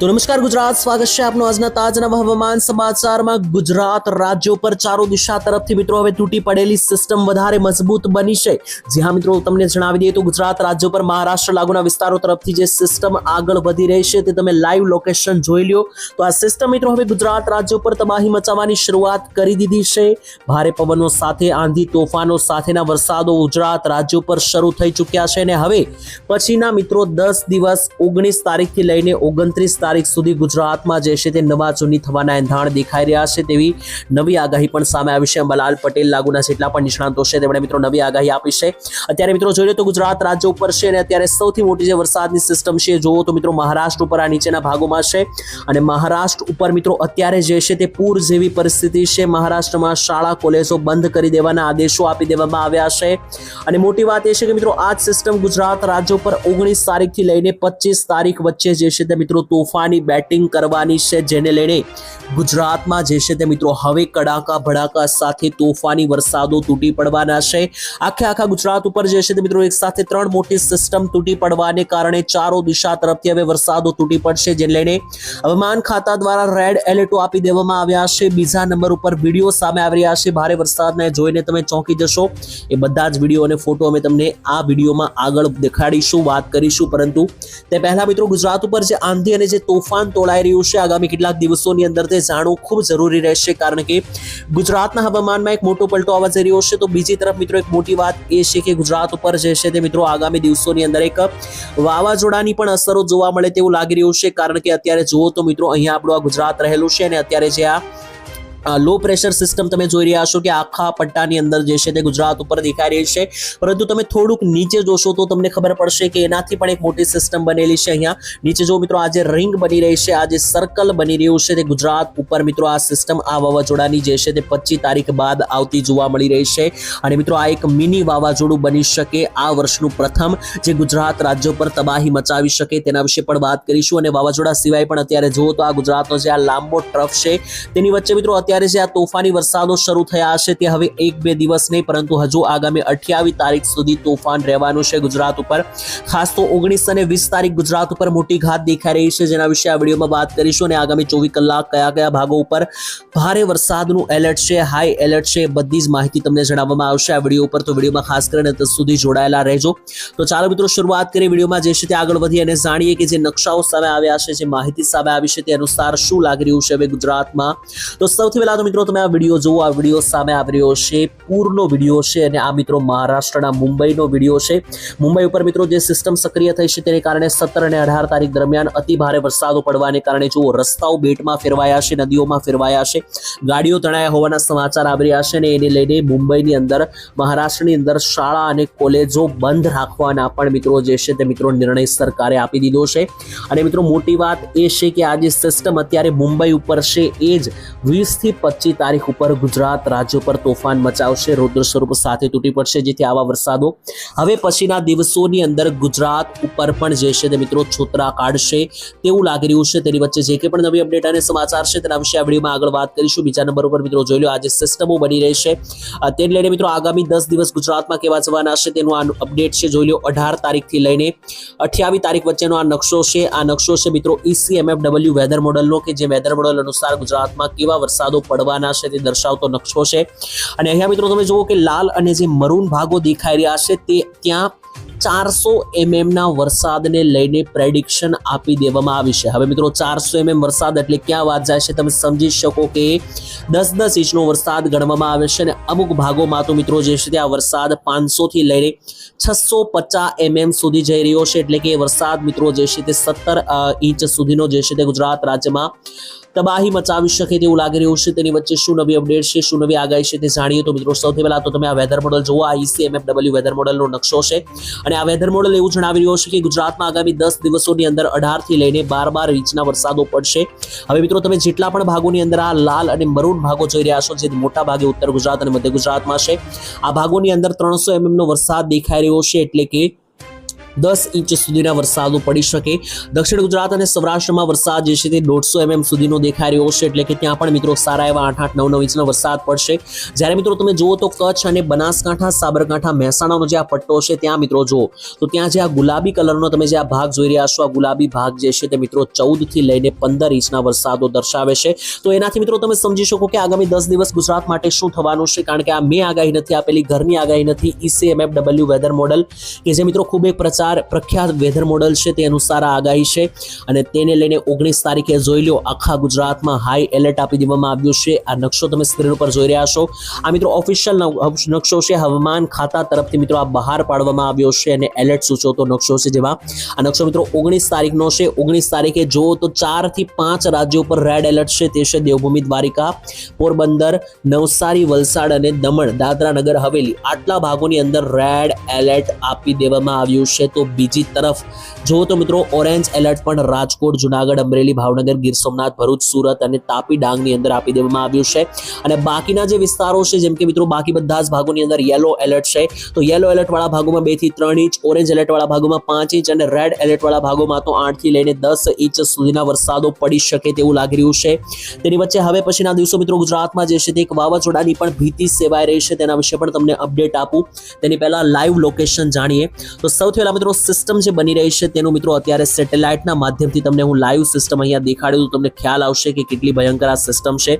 તો નમસ્કાર ગુજરાત, સ્વાગત છે આપનું આજના તાજના હવામાન સમાચારમાં. ગુજરાત રાજ્યો પર ચારો દિશા તરફથી મિત્રો હવે તૂટી પડેલી સિસ્ટમ વધારે મજબૂત બની છે. જી હા મિત્રો તમને જણાવી દઈએ તો ગુજરાત રાજ્યો પર મહારાષ્ટ્ર લાગુના વિસ્તારો તરફથી જે સિસ્ટમ આગળ વધી રહી છે તે તમે લાઈવ લોકેશન જોઈ લ્યો. તો આ સિસ્ટમ મિત્રો હવે ગુજરાત રાજ્યો પર તબાહી મચાવવાની શરૂઆત કરી દીધી છે. ભારે પવનો સાથે, આંધી તોફાનો સાથેના વરસાદો ગુજરાત રાજ્યો પર શરૂ થઈ ચૂક્યા છે અને હવે પછીના મિત્રો દસ દિવસ ઓગણીસ તારીખથી લઈને ઓગણત્રીસ તારીખ સુધી ગુજરાતમાં જે છે તે નવા જૂની થવાના એંધાણ દેખાઈ રહ્યા છે તેવી નવી આગાહી પણ સામે આવી છે. અંબાલાલ પટેલ લાગુના જેટલા પણ નિષ્ણાંતો છે, તેમણે મિત્રો નવી આગાહી આપી છે. અત્યારે મિત્રો જોઈએ તો ગુજરાત રાજ્ય ઉપર છે અને અત્યારે સૌથી મોટી જે વરસાદની સિસ્ટમ છે જોવો તો મિત્રો મહારાષ્ટ્ર ઉપર આ નીચેના ભાગોમાં છે. અને મહારાષ્ટ્ર ઉપર મિત્રો અત્યારે જે છે તે પૂર જેવી પરિસ્થિતિ છે. મહારાષ્ટ્રમાં શાળા, કોલેજો બંધ કરી દેવાના આદેશો આપી દેવામાં આવ્યા છે. અને મોટી વાત એ છે કે મિત્રો આ સિસ્ટમ ગુજરાત રાજ્ય પર ઓગણીસ તારીખથી લઈને પચીસ તારીખ વચ્ચે જે છે તે મિત્રો તોફાની બેટિંગ કરવાની છે, જેને લઈને ગુજરાતમાં જે છે તે મિત્રો હવે કડાકા ભડાકા સાથે તોફાની વરસાદો તૂટી પડવાના છે. આખે આખા ગુજરાત ઉપર જે છે તે મિત્રો એક સાથે ત્રણ મોટી સિસ્ટમ તૂટી પડવાને કારણે ચારો દિશા તરફથી હવે વરસાદો તૂટી પડશે, જેને લઈને હવામાન ખાતા દ્વારા રેડ એલર્ટો આપી દેવામાં આવ્યા છે. બીજા નંબર ઉપર વીડિયો સામે આવી રહ્યા છે. ભારે વરસાદને જોઈને તમે ચોંકી જશો. એ બધા જ વીડિયો અને ફોટો અમે તમને આ વિડીયોમાં આગળ દેખાડીશું, વાત કરીશું. પરંતુ તે પહેલા મિત્રો ગુજરાત ઉપર જે આંધી અને જે તોફાન તોળાઈ રહ્યું છે. આગામી કેટલાક દિવસોની અંદર તે જાણવું ખૂબ જરૂરી રહેશે કારણ કે ગુજરાતના હવામાનમાં એક મોટો પલટો આવવા જઈ રહ્યો છે. તો બીજી તરફ મિત્રો એક મોટી વાત એ છે કે ગુજરાત ઉપર જે છે તે મિત્રો આગામી દિવસોની અંદર એક વાવાઝોડાની પણ અસરો જોવા મળે તેવું લાગી રહ્યું છે. કારણ કે અત્યારે જુઓ તો મિત્રો અહીંયા આપણું આ ગુજરાત રહેલું છે અને અત્યારે જે આ લો પ્રેશર સિસ્ટમ તમે જોઈ રહ્યા છો કે આખા પટ્ટાની અંદર જે છે તે ગુજરાત ઉપર દેખાઈ રહી છે. પરંતુ તમે થોડુંક નીચે જોશો તો તમને ખબર પડશે કે એનાથી પણ એક મોટી સિસ્ટમ બનેલી છે અહીંયા. નીચે જો મિત્રો આ જે રિંગ બની રહી છે, આ જે સર્કલ બની રહ્યું છે તે ગુજરાત ઉપર મિત્રો આ સિસ્ટમ આ વાવાઝોડાની જે છે તે પચીસ તારીખ બાદ આવતી જોવા મળી રહી છે. અને મિત્રો આ એક મિની વાવાઝોડું બની શકે આ વર્ષનું પ્રથમ જે ગુજરાત રાજ્ય પર તબાહી મચાવી શકે તેના વિશે પણ વાત કરીશું. અને વાવાઝોડા સિવાય પણ અત્યારે જુઓ તો આ ગુજરાતનો જે આ લાંબો ટ્રફ છે, તેની વચ્ચે મિત્રો અત્યારે અત્યારે જે આ તોફાની વરસાદો શરૂ થયા છે તે હવે એક બે દિવસ નહીં, પરંતુ હજુ આગામી અઠ્યાવીસ તારીખ સુધી તોફાન રહેવાનું છે ગુજરાત ઉપર. ખાસ તો ઓગણીસ અને વીસ તારીખ ગુજરાત ઉપર મોટી ઘાત દેખાઈ રહી છે. જેના વિશે આ વિડીયોમાં વાત કરીશું અને આગામી ચોવીસ કલાક કયા કયા ભાગો ઉપર ભારે વરસાદનું એલર્ટ છે, હાઈ એલર્ટ છે, બધી જ માહિતી તમને જણાવવામાં આવશે આ વીડિયો ઉપર. તો વિડીયોમાં ખાસ કરીને અંત સુધી જોડાયેલા રહેજો. તો ચાલો મિત્રો, શરૂઆત કરીએ વિડીયોમાં જે છે તે આગળ વધી અને જાણીએ કે જે નકશાઓ સામે આવ્યા છે, જે માહિતી સામે આવી છે તે અનુસાર શું લાગી રહ્યું છે હવે ગુજરાતમાં. તો સૌથી પહેલા તો મિત્રો તમે આ વીડિયો જુઓ, આ વીડિયો સામે આવી રહ્યો છે, પૂરનો વીડિયો છે અને આ મિત્રો મહારાષ્ટ્રના મુંબઈનો વીડિયો છે. મુંબઈ ઉપર મિત્રો જે સિસ્ટમ સક્રિય થઈ છે તેને કારણે સત્તર અને અઢાર તારીખ દરમિયાન અતિ ભારે વરસાદો પડવાને કારણે જુઓ, રસ્તાઓ બેટમાં ફેરવાયા છે, નદીઓમાં ફેરવાયા છે, ગાડીઓ તણાયા હોવાના સમાચાર આવી રહ્યા છે અને એને લઈને મુંબઈની અંદર, મહારાષ્ટ્રની અંદર શાળા અને કોલેજો બંધ રાખવાના પણ મિત્રો જે છે તે મિત્રો નિર્ણય સરકારે આપી દીધો છે. અને મિત્રો મોટી વાત એ છે કે આ જે સિસ્ટમ અત્યારે મુંબઈ ઉપર છે, એ જ વીસથી પચીસ તારીખ ઉપર ગુજરાત રાજ્ય પર તોફાન મચાવશે, રૌદ્ર સ્વરૂપ સાથે તૂટી પડશે, જેથી આવા વરસાદો હવે પછીના દિવસોની અંદર ગુજરાત ઉપર પણ જે છે. તે મિત્રો, છોતરા કાઢશે તેવું લાગી રહ્યું છે તેની વચ્ચે જે કંઈ પણ નવી અપડેટ અને સમાચાર છે તેના વિશે આ વિડીયોમાં આગળ વાત કરીશું. બીજા નંબર ઉપર મિત્રો જોઈ લો, આજે સિસ્ટમો બની રહી છે. તેને લઈને મિત્રો આગામી દસ દિવસ ગુજરાતમાં કેવા જવાના છે તેનું આ અપડેટ છે. જોઈ લો, અઢાર તારીખથી લઈને અઠ્યાવીસ તારીખ વચ્ચેનો આ નકશો છે. આ નકશો છે મિત્રો E ઈસીએમએફડબલ્યુ વેધર મોડલનો કે જે વેધર મોડલ અનુસાર ગુજરાતમાં કેવા વરસાદો પડવાના છે તે દર્શાવતો નકશો છે. અને અહીંયા મિત્રો તમે જુઓ કે લાલ અને જે મરૂન ભાગો દેખાઈ રહ્યા છે તે ત્યાં ચારસો એમએમના વરસાદને લઈને પ્રેડિક્શન આપી દેવામાં આવી છે. હવે મિત્રો ચારસો એમએમ વરસાદ એટલે ક્યાં વાત જાય છે તમે સમજી શકો કે દસ દસ ઇંચનો વરસાદ ગણવામાં આવે છે અને અમુક ભાગોમાં તો મિત્રો જે છે તે આ વરસાદ પાંચસોથી લઈને છસો પચાસ એમએમ સુધી જઈ રહ્યો છે. એટલે કે વરસાદ મિત્રો જે છે તે સત્તર ઇંચ સુધીનો જે છે તે ગુજરાત રાજ્યમાં તબાહી મચાવી શકે તેવું લાગી રહ્યું છે. તેની વચ્ચે શું નવી અપડેટ છે, શું નવી આગાહી છે તે જાણીએ તો મિત્રો સૌથી પહેલા તો તમે આ વેધર મોડલ જુઓ. આ ઈસીએમએફડબલ્યુ વેધર મોડલનો નકશો છે. અને આ વેધર મોડલ એવું જણાવી રહ્યો છે કે ગુજરાતમાં આગામી દસ દિવસોની અંદર અઢારથી લઈને બાર બાર ઇંચના વરસાદો પડશે. હવે મિત્રો તમે જેટલા પણ ભાગોની અંદર આ લાલ અને મરૂન ભાગો જોઈ રહ્યા છો, જે મોટા ભાગે ઉત્તર ગુજરાત અને મધ્ય ગુજરાતમાં છે, આ ભાગોની અંદર ત્રણસો એમએમનો વરસાદ દેખાઈ રહ્યો છે એટલે કે દસ ઇંચ સુધીના વરસાદો પડી શકે. દક્ષિણ ગુજરાત અને સૌરાષ્ટ્રમાં વરસાદ જે છે તે દોઢસો એમએમ સુધીનો દેખાઈ રહ્યો છે. એટલે કે ત્યાં પણ મિત્રો સારા એવા આઠ આઠ, નવ નવ ઇંચનો વરસાદ પડશે. જ્યારે મિત્રો તમે જુઓ તો કચ્છ અને બનાસકાંઠા, સાબરકાંઠા, મહેસાણાનો જે આ પટ્ટો છે ત્યાં મિત્રો જુઓ, તો ત્યાં જે આ ગુલાબી કલરનો તમે જે આ ભાગ જોઈ રહ્યા છો, આ ગુલાબી ભાગ જે છે તે મિત્રો ચૌદથી લઈને પંદર ઇંચના વરસાદો દર્શાવે છે. તો એનાથી મિત્રો તમે સમજી શકો કે આગામી દસ દિવસ ગુજરાત માટે શું થવાનું છે, કારણ કે આ મેં આગાહી નથી આપેલી, ઘરની આગાહી નથી ઈસીએમએફ ડબલ્યુ વેધર મોડલ, કે જે મિત્રો ખૂબ એક પ્રચાર પ્રખ્યાત વેધર મોડલ છે તે અનુસાર આ આગાહી છે અને તેને લઈને ઓગણીસ તારીખે જોઈ લો, આખા ગુજરાતમાં હાઈ એલર્ટ આપી દેવામાં આવ્યું છે. આ નકશો તમે સ્ક્રીન ઉપર જોઈ રહ્યા છો. આ મિત્રો ઓફિશિયલ નકશો છે. હવામાન ખાતા તરફથી મિત્રો આ બહાર પાડવામાં આવ્યો છે અને એલર્ટ સૂચવતો નકશો છે જેમાં આ નકશો મિત્રો ઓગણીસ તારીખનો છે. ઓગણીસ તારીખે જો તો ચારથી પાંચ રાજ્યો પર રેડ એલર્ટ છે. તે છે દેવભૂમિ દ્વારિકા, પોરબંદર, નવસારી, વલસાડ અને દમણ, દાદરા નગર, હવેલી. આટલા ભાગોની અંદર રેડ એલર્ટ આપી દેવામાં આવ્યું છે. તો બીજી તરફ જો તો મિત્રો, ઓરેન્જ એલર્ટ પણ રાજકોટ, જુનાગઢ, અમરેલી, ભાવનગર, ગીર સોમનાથ, ભરૂચ, સુરત અને તાપી ડાંગની અંદર આપી દેવામાં આવ્યું છે. અને બાકીના જે વિસ્તારો છે, જેમ કે મિત્રો, બાકી બધા જ ભાગોની અંદર યલો એલર્ટ છે. તો યલો એલર્ટ વાળા ભાગોમાં બેથી ત્રણ ઇંચ ઓરેન્જ એલર્ટ વાળા ભાગોમાં પાંચ ઇંચ અને રેડ એલર્ટ વાળા ભાગોમાં તો આઠથી લઈને દસ ઇંચ સુધીના વરસાદો પડી શકે તેવું લાગી રહ્યું છે. તેની વચ્ચે હવે પછીના દિવસો મિત્રો ગુજરાતમાં જે છે તે એક વાવાઝોડાની પણ ભીતિ સેવાઈ રહી છે. તેના વિશે પણ તમને અપડેટ આપું. તેની પહેલા લાઈવ લોકેશન જાણીએ. તો સૌથી પહેલા મિત્રો સિસ્ટમ જે બની રહી છે તેનું મિત્રો અત્યારે સેટેલાઇટના માધ્યમથી તમને હું લાઈવ સિસ્ટમ અહીંયા દેખાડ્યું તો તમને ખ્યાલ આવશે કે કેટલી ભયંકર આ સિસ્ટમ છે.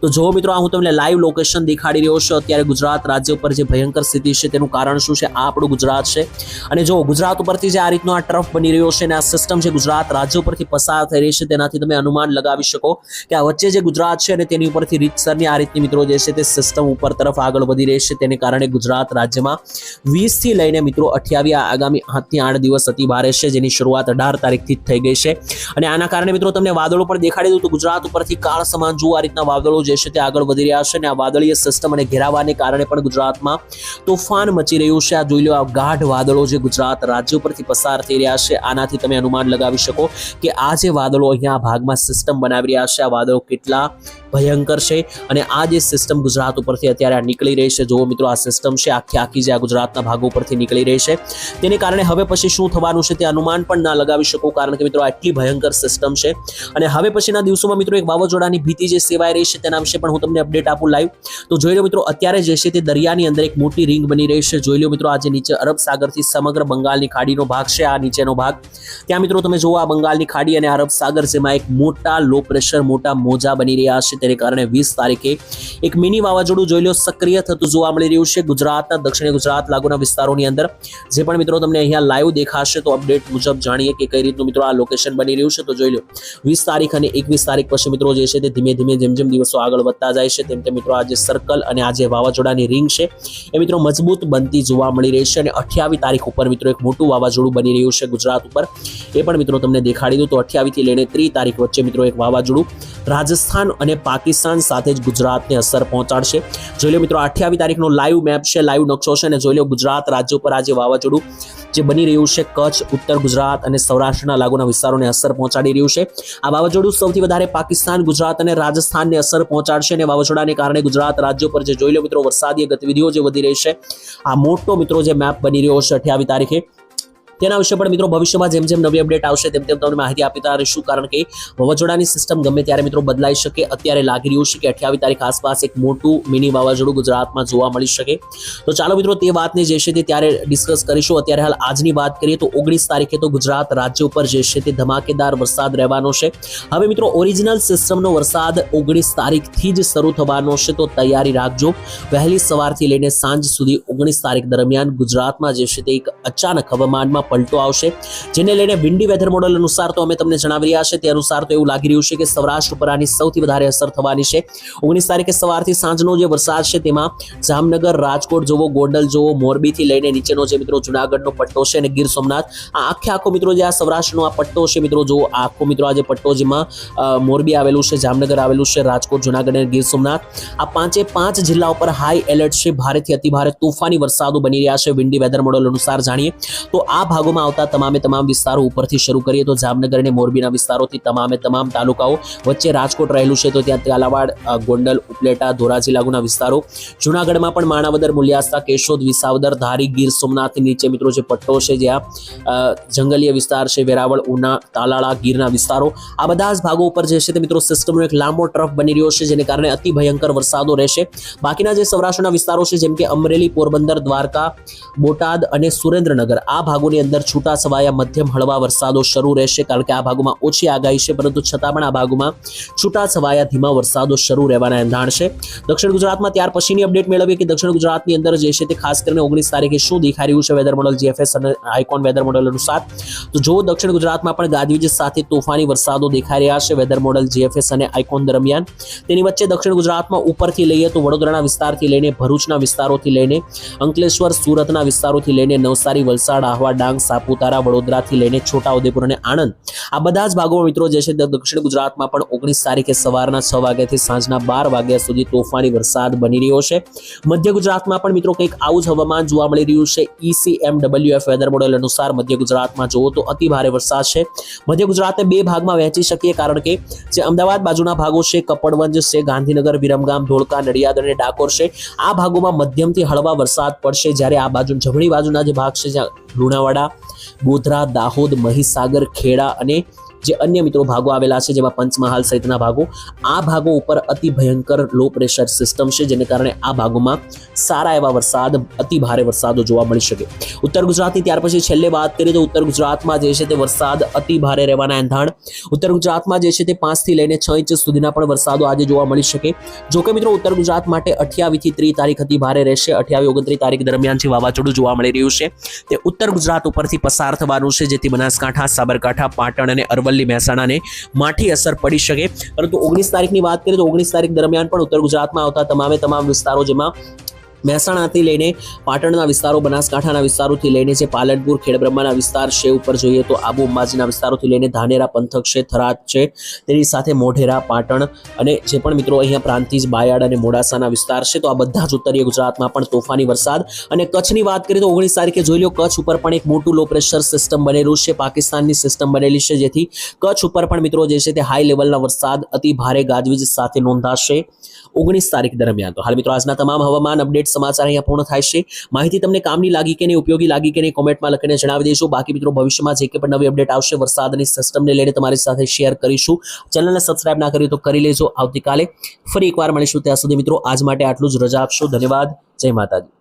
તો જો મિત્રો, આ હું તમને લાઈવ લોકેશન દેખાડી રહ્યો છું. અત્યારે ગુજરાત રાજ્ય ઉપર જે ભયંકર સ્થિતિ છે તેનું કારણ શું છે? આ આપણું ગુજરાત છે. અને જો ગુજરાત ઉપરથી જે આ રીતનો આ ટ્રફ બની રહ્યો છે અને આ સિસ્ટમ છે ગુજરાત રાજ્ય ઉપરથી પસાર થઈ રહી છે, તેનાથી તમે અનુમાન લગાવી શકો કે આ વચ્ચે જે ગુજરાત છે અને તેની ઉપરથી રીતસરની આ રીતની મિત્રો જે છે તે સિસ્ટમ ઉપર તરફ આગળ વધી રહી છે. તેને કારણે ગુજરાત રાજ્યમાં વીસથી લઈને મિત્રો અઠ્યાવી આગામી આઠથી આઠ દિવસ અતિ ભારે છે, જેની શરૂઆત અઢાર તારીખથી જ થઈ ગઈ છે. અને આના કારણે મિત્રો તમને વાદળો પણ દેખાડી દઉં તો ગુજરાત ઉપરથી કાળ સમાન જુઓ, આ રીતના વાદળો જે છે તે આગળ વધી રહ્યા છે અને આ વાદળીય સિસ્ટમ અને ઘેરાવાને કારણે પણ ગુજરાતમાં તોફાન મચી રહ્યું છે. આ જોઈ લો, આ ગાઢ વાદળો જે ગુજરાત રાજ્ય ઉપરથી પસાર થઈ રહ્યા છે. આનાથી તમે અનુમાન લગાવી શકો કે આ જે વાદળો અહીંયા ભાગમાં સિસ્ટમ બનાવી રહ્યા છે, આ વાદળો કેટલા ભયંકર છે અને આ જે સિસ્ટમ ગુજરાત ઉપરથી અત્યારે નીકળી રહી છે. જુઓ મિત્રો, આ સિસ્ટમ છે આખી આખી જે આ ગુજરાતના ભાગો ઉપરથી નીકળી રહી છે. તેને કારણે હવે પછી શું થવાનું છે તે અનુમાન પણ ના લગાવી શકું, કારણ કે મિત્રો આટલી ભયંકર સિસ્ટમ છે. અને હવે પછીના દિવસોમાં મિત્રો એક વાવાઝોડાની ભીતિ જે સેવાઈ રહી છે તેના વિશે પણ હું તમને અપડેટ આપું લાઈવ તો જોઈ લો મિત્રો, અત્યારે જે છે તે દરિયાની અંદર એક મોટી રિંગ બની રહી છે. જોઈ લો મિત્રો આજે નીચે અરબ સાગરથી સમગ્ર બંગાળની ખાડીનો ભાગ છે, આ નીચેનો ભાગ. ત્યાં મિત્રો તમે જુઓ આ બંગાળની ખાડી અને અરબ સાગર જેમાં એક મોટા લો પ્રેશર મોટા મોજા બની રહ્યા છે. તેને કારણે વીસ તારીખે એક મિની વાવાઝોડું જોઈ લો સક્રિય થતું જોવા મળી રહ્યું છે ગુજરાતના દક્ષિણ ગુજરાત લાગુના વિસ્તારોની અંદર. જે પણ મિત્રો તમને અહીંયા લાઈવ દેખાશે તો અપડેટ મુજબ જાણીએ કે કઈ રીતનું મિત્રો આ લોકેશન બની રહ્યું છે. તો જોઈ લો, વીસ તારીખ અને એકવીસ તારીખ પછી મિત્રો જે છે તે ધીમે ધીમે જેમ જેમ દિવસો આગળ વધતા જાય છે, તેમ તેમ મિત્રો આ જે સર્કલ અને આ જે વાવાઝોડાની રિંગ છે, એ મિત્રો મજબૂત બનતી જોવા મળી રહી છે અને અઠ્યાવીસ તારીખ ઉપર મિત્રો એક મોટું વાવાઝોડું બની રહ્યું છે ગુજરાત ઉપર. એ પણ મિત્રો તમને દેખાડી દઉં તો અઠ્યાવીસથી લઈને ત્રીસ તારીખ વચ્ચે મિત્રો એક વાવાઝોડું રાજસ્થાન અને પાકિસ્તાન સાથે જ ગુજરાતને અસર પહોંચાડશે. જોઈ લો મિત્રો અઠ્યાવીસ તારીખનો લાઈવ મેપ છે લાઈવ નકશો છે અને જોઈ લો ગુજરાત રાજ્ય ઉપર આજે વાવાઝોડું જે બની રહ્યું છે કચ્છ, ઉત્તર ગુજરાત અને સૌરાષ્ટ્રના લાગુના વિસ્તારોને અસર પહોંચાડી રહ્યું છે. આ વાવાઝોડું સૌથી વધારે પાકિસ્તાન, ગુજરાત અને રાજસ્થાનને અસર પહોંચાડશે અને વાવાઝોડાને કારણે ગુજરાત રાજ્યો પર જે જોઈ લો મિત્રો, વરસાદીય ગતિવિધિઓ જે વધી રહી છે, આ મોટો મિત્રો જે મેપ બની રહ્યો છે અઠ્યાવીસ તારીખે તેના વિશે પણ મિત્રો ભવિષ્યમાં જેમ જેમ નવી અપડેટ આવશે તેમ તેમ તમને માહિતી આપીતા રહીશું કારણ કે વાવાઝોડાની સિસ્ટમ ગમે ત્યારે મિત્રો બદલાઈ શકે, અત્યારે લાગી રહ્યું છે કે અઠ્યાવીસ તારીખ આસપાસ એક મોટું મિની વાવાઝોડું ગુજરાતમાં જોવા મળી શકે. તો ચાલો મિત્રો તે વાતને જે છે તે ત્યારે ડિસ્કસ કરીશું. અત્યારે હાલ આજની વાત કરીએ તો ઓગણીસ તારીખે તો ગુજરાત રાજ્ય ઉપર જે છે તે ધમાકેદાર વરસાદ રહેવાનો છે. હવે મિત્રો ઓરિજિનલ સિસ્ટમનો વરસાદ ઓગણીસ તારીખથી જ શરૂ થવાનો છે તો તૈયારી રાખજો. વહેલી સવારથી લઈને સાંજ સુધી ઓગણીસ તારીખ દરમિયાન ગુજરાતમાં જે છે તે એક અચાનક હવામાનમાં પલટો આવશે. જેને લઈને વિન્ડી વેધર મોડલ અનુસાર તો અમે તમને જણાવી રહ્યા છે તે અનુસાર તો એવું લાગી રહ્યું છે કે સૌરાષ્ટ્ર ઉપર આની સૌથી વધારે અસર થવાની છે. ઓગણીસ તારીખે સવારથી સાંજનો જે વરસાદ છે તેમાં જામનગર, રાજકોટ જોવો, ગોંડલ જોવો, મોરબીથી લઈને નીચેનો જે મિત્રો જુનાગઢનો પટ્ટો છે અને ગીર સોમનાથ, આ આખે આખો મિત્રો જે આ સૌરાષ્ટ્રનો આ પટ્ટો છે મિત્રો, જો આખો મિત્રો આ જે પટ્ટો જેમાં મોરબી આવેલું છે, જામનગર આવેલું છે, રાજકોટ, જુનાગઢ અને ગીર સોમનાથ, આ પાંચે પાંચ જિલ્લા ઉપર હાઈ એલર્ટ છે. ભારેથી અતિભારે તોફાની વરસાદો બની રહ્યા છે. વિન્ડી વેધર મોડલ અનુસાર જાણીએ તો આ ભાગોમાં આવતા તમામે તમામ વિસ્તારો ઉપરથી શરૂ કરીએ તો જામનગર અને મોરબીના વિસ્તારોથી તમામે તમામ તાલુકાઓ વચ્ચે રાજકોટ રહેલું છે તો ત્યાં કાલાવાડ ગોંડલ, ઉપલેટા, ધોરાજી લાગુના વિસ્તારો. જુનાગઢમાં પણ માણાવદર, મુલિયાસ્તા, કેશોદ, વિસાવદર, ધારી, ગીર, સોમનાથ નીચે મિત્રો જે પટ્ટો છે જ્યાં જંગલીય વિસ્તાર છે વેરાવળ, ઉના, તાલાળા, ગીરના વિસ્તારો. આ બધા જ ભાગો ઉપર જે છે તે મિત્રો સિસ્ટમનો એક લાંબો ટ્રફ બની રહ્યો છે જેને કારણે અતિ ભયંકર વરસાદો રહેશે. બાકીના જે સૌરાષ્ટ્રના વિસ્તારો છે જેમ કે અમરેલી, પોરબંદર, દ્વારકા, બોટાદ અને સુરેન્દ્રનગર આ ભાગોની અંદર છૂટા છવાયા મધ્યમ હળવા વરસાદો શરૂ રહેશે કારણ કે આ ભાગોમાં ઓછી આગાહી છે, પરંતુ છતાં પણ આ ભાગોમાં છૂટા છવાયા ધીમા વરસાદો શરૂ રહેવાના એંધાણ છે. દક્ષિણ ગુજરાતમાં ત્યાર પછીની અપડેટ મેળવીએ કે દક્ષિણ ગુજરાતની અંદર જે છે તે ખાસ કરીને ઓગણીસ તારીખે શું દેખાઈ રહ્યું છે વેધર મોડલ જીએફએસ અને આઇકોન વેધર મોડલ અનુસાર. તો જો દક્ષિણ ગુજરાતમાં પણ ગાજવીજ સાથે તોફાની વરસાદો દેખાઈ રહ્યા છે વેધર મોડલ જીએફએસ અને આઇકોન દરમિયાન. તેની વચ્ચે દક્ષિણ ગુજરાતમાં ઉપરથી લઈએ તો વડોદરાના વિસ્તારથી લઈને ભરૂચના વિસ્તારોથી લઈને અંકલેશ્વર, સુરતના વિસ્તારોથી લઈને નવસારી, વલસાડ, આહવા, ડાંગ સાપુતારા, વડોદરાથી લઈને છોટાઉદેપુર અને આણંદ. આ બધા જ ભાગોમાં મિત્રો, જે છે દક્ષિણ ગુજરાતમાં પણ ઓગણીસ તારીખે સવારના છ વાગ્યાથી સાંજના બાર વાગ્યા સુધી તોફાની વરસાદ બની રહ્યો છે. મધ્ય ગુજરાતમાં પણ મિત્રો કંઈક આવું જ હવામાન જોવા મળી રહ્યું છે. E ઈસીએમડબલ્યુએફ વેધર મોડેલ અનુસાર મધ્ય ગુજરાતમાં જુઓ તો અતિ ભારે વરસાદ છે. મધ્ય ગુજરાતને બે ભાગમાં વહેંચી શકીએ કારણ કે જે અમદાવાદ બાજુના ભાગો છે, કપડવંજ છે, ગાંધીનગર, વિરમગામ, ધોળકા, નડિયાદ અને ડાકોર છે. આ ભાગોમાં મધ્યમથી હળવા વરસાદ પડશે. જ્યારે આ બાજુ જમણી બાજુના જે ભાગ છે, જ્યાં લુણાવાડા ગોધરા દાહોદ મહીસાગર ખેડા અને જે અન્ય મિત્રો ભાગો આવેલા છે, જેમાં પંચમહાલ સહિતના ભાગો, આ ભાગો ઉપર અતિ ભયંકર લો પ્રેશર સિસ્ટમ છે, જેને કારણે આ ભાગોમાં સારા એવા વરસાદ, અતિ ભારે વરસાદો જોવા મળી શકે. ઉત્તર ગુજરાતની ત્યાર પછી છેલ્લે વાત કરીએ તો ઉત્તર ગુજરાતમાં જે છે તે વરસાદ અતિ ભારે રહેવાના એંધાણ. ઉત્તર ગુજરાતમાં જે છે તે પાંચથી લઈને છ ઇંચ સુધીના પણ વરસાદો આજે જોવા મળી શકે. જો કે મિત્રો ઉત્તર ગુજરાત માટે અઠ્યાવીસથી ત્રીસ તારીખ અતિ ભારે રહેશે. અઠ્યાવીસ ઓગણત્રીસ તારીખ દરમિયાન જે વાવાઝોડું જોવા મળી રહ્યું છે, તે ઉત્તર ગુજરાત ઉપરથી પસાર થવાનું છે, જેથી બનાસકાંઠા, સાબરકાંઠા, પાટણ અને અરવલ્લી મહેસાણાને માઠી અસર પડી શકે. પરંતુ ઓગણીસ તારીખની વાત કરીએ તો ઓગણીસ તારીખ દરમિયાન પણ ઉત્તર ગુજરાતમાં આવતા તમામે તમામ વિસ્તારો જેમાં મહેસાણાથી લઈને પાટણના વિસ્તારો, બનાસકાંઠાના વિસ્તારોથી લઈને જે પાલનપુર, ખેડબ્રહ્માના વિસ્તાર છે ઉપર જોઈએ તો આબુ અંબાજીના વિસ્તારોથી લઈને ધાનેરા, પંથક છે, થરાદ છે. તેની સાથે મોઢેરા, પાટણ અને જે પણ મિત્રો અહીંયા પ્રાંતિજ, બાયડ અને મોડાસાના વિસ્તાર છે તો આ બધા જ ઉત્તરીય ગુજરાતમાં પણ તોફાની વરસાદ. અને કચ્છની વાત કરીએ તો ઓગણીસ તારીખે જોઈ લો કચ્છ ઉપર પણ એક મોટું લો પ્રેશર સિસ્ટમ બનેલું છે. પાકિસ્તાનની સિસ્ટમ બનેલી છે જેથી કચ્છ ઉપર પણ મિત્રો જે છે તે હાઈ લેવલના વરસાદ અતિ ભારે ગાજવીજ સાથે નોંધાશે ઓગણીસ તારીખ દરમિયાન. તો હાલ મિત્રો આજના તમામ હવામાન અપડેટ સમાચાર અહીંયા પૂર્ણ થાય છે. માહિતી તમને કામની લાગી કે નહીં, ઉપયોગી લાગી કે નહીં, કોમેન્ટમાં લખીને જણાવી દઈશું બાકી મિત્રો, ભવિષ્યમાં જે કે પણ નવી અપડેટ આવશે, વરસાદની સિસ્ટમને લઈને તમારી સાથે શેર કરીશું. ચેનલને સબસ્ક્રાઇબ ના કરી તો કરી લેજો. આવતીકાલે ફરી એકવાર મળીશું. ત્યાં સુધી મિત્રો, આજ માટે આટલું જ. રજા આપશો. ધન્યવાદ. જય માતાજી.